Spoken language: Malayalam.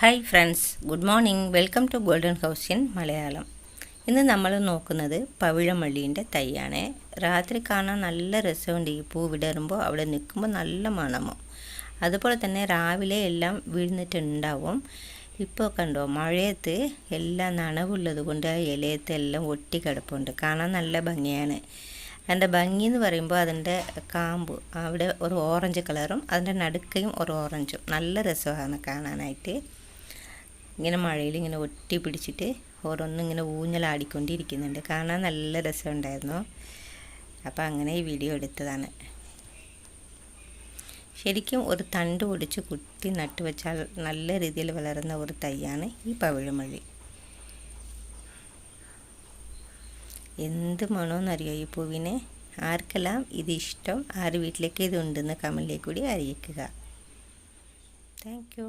Hi friends good morning welcome to golden house in Malayalam ഇന്ന് നമ്മൾ നോക്കുന്നത് പവിഴമള്ളീന്റെ തൈയാണ്. രാത്രി കാണാൻ നല്ല രസമുണ്ട്. ഈ പൂ വിടരുമ്പോൾ അവിടെ നിൽക്കുമ്പോൾ നല്ല മണമോ. അതുപോലെ തന്നെ രാവിലെ എല്ലാം വീഴുന്നിട്ടുണ്ടാവും. ഇപ്പോൾ കണ്ടോ മഴയത്ത് എല്ലാം നനവുള്ളത് കൊണ്ട് ഇലയത്ത് എല്ലാം ഒട്ടിക്കിടപ്പുണ്ട് കാണാൻ നല്ല ഭംഗിയാണ്. അതിന്റെ ഭംഗി എന്ന് പറയുമ്പോൾ അതിന്റെ കാമ്പ് അവിടെ ഒരു ഓറഞ്ച് കളറും അതിന്റെ നടുക്കയും ഒരു ഓറഞ്ചും. നല്ല രസമാണ് കാണാനായിട്ട്. ഇങ്ങനെ മഴയിൽ ഇങ്ങനെ ഒട്ടി പിടിച്ചിട്ട് ഓരോന്നും ഇങ്ങനെ ഊഞ്ഞലാടിക്കൊണ്ടിരിക്കുന്നുണ്ട്. കാണാൻ നല്ല രസമുണ്ടായിരുന്നു. അപ്പോൾ അങ്ങനെ ഈ വീഡിയോ എടുത്തതാണ്. ശരിക്കും ഒരു തണ്ട് ഒടിച്ച് കുത്തി നട്ടുവെച്ചാൽ നല്ല രീതിയിൽ വളരുന്ന ഒരു തൈയാണ് ഈ പവിഴമള്ളി. എന്ത് മണമെന്നറിയോ ഈ പൂവിനെ? ആർക്കെല്ലാം ഇത് ഇഷ്ടം? ആര് വീട്ടിലേക്ക് ഇതുണ്ടെന്ന് കമലിലേക്ക് കൂടി അറിയിക്കുക. താങ്ക്